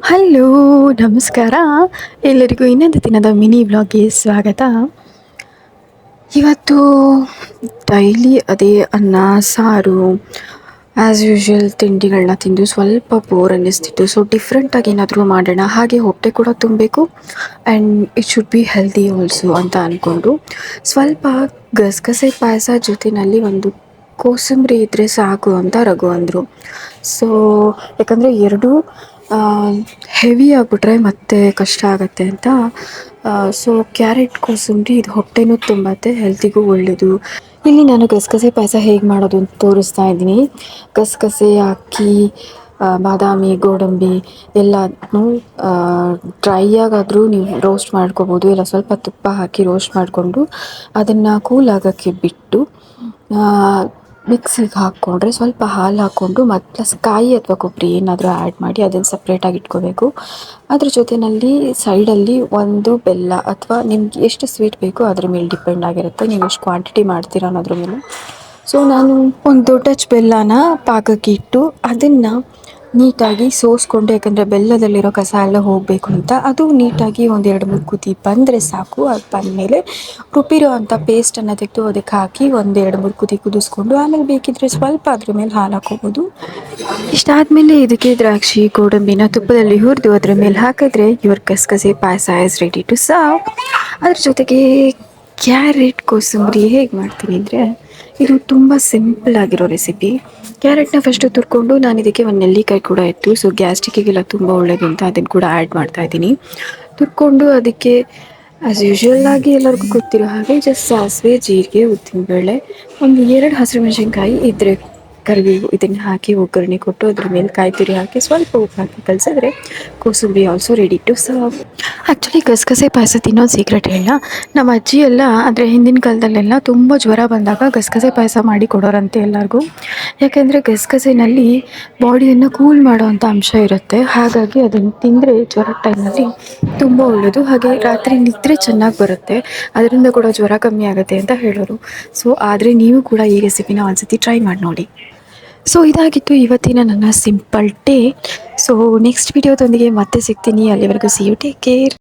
Hello, ನಮಸ್ಕಾರ. ಎಲ್ಲರಿಗೂ ಇನ್ನೊಂದು ದಿನದ ಮಿನಿ ವ್ಲಾಗ್ಗೆ ಸ್ವಾಗತ. ಇವತ್ತು ಡೈಲಿ ಅದೇ ಅನ್ನ, ಸಾರು ಆ್ಯಸ್ ಯೂಶ್ವಲ್ ತಿಂಡಿಗಳನ್ನ ತಿಂದು ಸ್ವಲ್ಪ ಬೋರ್ ಅನ್ನಿಸ್ತಿತ್ತು. ಸೊ ಡಿಫ್ರೆಂಟಾಗಿ ಏನಾದರೂ ಮಾಡೋಣ. ಹಾಗೆ ಹೊಟ್ಟೆ ಕೂಡ ತುಂಬಬೇಕು. And it should be healthy also ಅಂತ ಅಂದ್ಕೊಂಡು ಸ್ವಲ್ಪ ಗಸಗಸೆ ಪಾಯಸ ಜೊತೆಯಲ್ಲಿ ಒಂದು ಕೋಸಂಬರಿ ಇದ್ದರೆ ಸಾಕು ಅಂತ ರಘು ಅಂದರು. ಸೊ ಯಾಕಂದರೆ ಎರಡೂ ಹೆವಿ ಆಗಿಬಿಟ್ರೆ ಮತ್ತೆ ಕಷ್ಟ ಆಗುತ್ತೆ ಅಂತ. ಸೊ ಕ್ಯಾರೆಟ್ ಕೋಸಂಬರಿ ಇದು ಹೊಟ್ಟೆನೂ ತುಂಬತ್ತೆ ಹೆಲ್ತಿಗೂ ಒಳ್ಳೆಯದು ಇಲ್ಲಿ ನಾನು ಗಸಗಸೆ ಪಾಯಸ ಹೇಗೆ ಮಾಡೋದು ಅಂತ ತೋರಿಸ್ತಾ ಇದ್ದೀನಿ. ಗಸಗಸೆ, ಅಕ್ಕಿ ಬಾದಾಮಿ, ಗೋಡಂಬಿ ಎಲ್ಲನೂ ಡ್ರೈ ಆಗಾದರೂ ನೀವು ರೋಸ್ಟ್ ಮಾಡ್ಕೋಬೋದು. ಇಲ್ಲ ಸ್ವಲ್ಪ ತುಪ್ಪ ಹಾಕಿ ರೋಸ್ಟ್ ಮಾಡಿಕೊಂಡು ಅದನ್ನು ಕೂಲ್ ಆಗೋಕ್ಕೆ ಬಿಟ್ಟು ಮಿಕ್ಸಿಗೆ ಹಾಕ್ಕೊಂಡ್ರೆ ಸ್ವಲ್ಪ ಹಾಲು ಹಾಕ್ಕೊಂಡು ಮತ್ತು ಪ್ಲಸ್ ಕಾಯಿ ಅಥವಾ ಕೊಬ್ಬರಿ ಏನಾದರೂ ಆ್ಯಡ್ ಮಾಡಿ ಅದನ್ನು ಸಪ್ರೇಟಾಗಿ ಇಟ್ಕೋಬೇಕು. ಅದ್ರ ಜೊತೆಯಲ್ಲಿ ಸೈಡಲ್ಲಿ ಒಂದು ಬೆಲ್ಲ ಅಥವಾ ನಿಮ್ಗೆ ಎಷ್ಟು ಸ್ವೀಟ್ ಬೇಕೋ ಅದ್ರ ಮೇಲೆ ಡಿಪೆಂಡ್ ಆಗಿರುತ್ತೆ. ನೀವು ಎಷ್ಟು ಕ್ವಾಂಟಿಟಿ ಮಾಡ್ತೀರಾ ಅನ್ನೋದ್ರ ಮೇಲೆ. ಸೊ ನಾನು ಒಂದು ದೊಡ್ಡ ಬೆಲ್ಲನ ಪಾಕಕ್ಕೆ ಇಟ್ಟು ಅದನ್ನು ನೀಟಾಗಿ ಸೋಸ್ಕೊಂಡು, ಯಾಕಂದರೆ ಬೆಲ್ಲದಲ್ಲಿರೋ ಕಸ ಎಲ್ಲ ಹೋಗಬೇಕು ಅಂತ. ಅದು ನೀಟಾಗಿ ಒಂದು ಎರಡು ಮೂರು ಕುದಿ ಬಂದರೆ ಸಾಕು. ಅದು ಬಂದಮೇಲೆ ರುಬ್ಬಿರೋ ಅಂಥ ಪೇಸ್ಟನ್ನು ತೆಗೆದು ಅದಕ್ಕೆ ಹಾಕಿ ಒಂದು ಎರಡು ಮೂರು ಕುದಿ ಕುದಿಸ್ಕೊಂಡು, ಆಮೇಲೆ ಬೇಕಿದ್ದರೆ ಸ್ವಲ್ಪ ಅದ್ರ ಮೇಲೆ ಹಾಲು ಹಾಕೋಬೋದು. ಇಷ್ಟಾದಮೇಲೆ ಇದಕ್ಕೆ ದ್ರಾಕ್ಷಿ, ಗೋಡಂಬಿನ ತುಪ್ಪದಲ್ಲಿ ಹುರಿದು ಅದ್ರ ಮೇಲೆ ಹಾಕಿದ್ರೆ ಇವ್ರ gasagase payasa is ready to serve ಅದ್ರ ಜೊತೆಗೆ ಕ್ಯಾರೆಟ್ ಕೋಸಂಬರಿ ಹೇಗೆ ಮಾಡ್ತೀನಿ ಅಂದರೆ, ಇದು ತುಂಬ ಸಿಂಪಲ್ ಆಗಿರೋ ರೆಸಿಪಿ ಕ್ಯಾರೆಟ್ನ ಫಸ್ಟು ತುರ್ಕೊಂಡು ನಾನು ಇದಕ್ಕೆ ಒಂದು ನೆಲ್ಲಿಕಾಯಿ ಕೂಡ ಇತ್ತು ಸೊ ಗ್ಯಾಸ್ಟ್ರಿಕ್ಕಿಗೆಲ್ಲ ತುಂಬ ಒಳ್ಳೆಯದು ಅಂತ ಅದನ್ನು ಕೂಡ ಆ್ಯಡ್ ಮಾಡ್ತಾ ಇದ್ದೀನಿ. ತುರ್ಕೊಂಡು ಅದಕ್ಕೆ ಆಸ್ ಯೂಶ್ವಲ್ ಆಗಿ ಎಲ್ಲರಿಗೂ ಗೊತ್ತಿರೋ ಹಾಗೆ ಜಸ್ಟ್ ಸಾಸಿವೆ, ಜೀರಿಗೆ, ಉದ್ದಿನಬೇಳೆ, ಒಂದು ಎರಡು ಹಸಿರು ಮೆಣಸಿನ್ಕಾಯಿ ಇದ್ರೆ ಕರಿಬೇವು ಇದನ್ನು ಹಾಕಿ ಒಗ್ಗರಣೆ ಕೊಟ್ಟು ಅದ್ರ ಮೇಲೆ ಕಾಯಿ ತುರಿ ಹಾಕಿ ಸ್ವಲ್ಪ ಉಪ್ಪು ಹಾಕಿ ಕಲಸಿದ್ರೆ kosambari also ready to serve actually ಗಸಗಸೆ ಪಾಯಸ ತಿನ್ನೋದು ಸೀಕ್ರೆಟ್ ಹೇಳ. ನಮ್ಮ ಅಜ್ಜಿ ಎಲ್ಲ, ಅಂದರೆ ಹಿಂದಿನ ಕಾಲದಲ್ಲೆಲ್ಲ ತುಂಬ ಜ್ವರ ಬಂದಾಗ ಗಸಗಸೆ ಪಾಯಸ ಮಾಡಿ ಕೊಡೋರಂತೆ ಎಲ್ಲರಿಗೂ. ಯಾಕೆಂದರೆ ಗಸಗಸೆನಲ್ಲಿ ಬಾಡಿಯನ್ನು ಕೂಲ್ ಮಾಡೋವಂಥ ಅಂಶ ಇರುತ್ತೆ. ಹಾಗಾಗಿ ಅದನ್ನು ತಿಂದರೆ ಜ್ವರ ಟೈಮಲ್ಲಿ ತುಂಬ ಒಳ್ಳೆಯದು ಹಾಗೆ ರಾತ್ರಿ ನಿದ್ರೆ ಚೆನ್ನಾಗಿ ಬರುತ್ತೆ. ಅದರಿಂದ ಕೂಡ ಜ್ವರ ಕಮ್ಮಿ ಆಗುತ್ತೆ ಅಂತ ಹೇಳೋರು. ಸೊ ಆದರೆ ನೀವು ಕೂಡ ಈ ರೆಸಿಪಿನ ಒಂದ್ಸತಿ ಟ್ರೈ ಮಾಡಿ ನೋಡಿ. ಸೊ ಇದಾಗಿತ್ತು ಇವತ್ತಿನ ನನ್ನ ಸಿಂಪಲ್ ಡೇ ಸೊ ನೆಕ್ಸ್ಟ್ ವಿಡಿಯೋದೊಂದಿಗೆ ಮತ್ತೆ ಸಿಗ್ತೀನಿ. ಅಲ್ಲಿವರೆಗೂ ಸಿ ಯು ಟೇಕ್ ಕೇರ್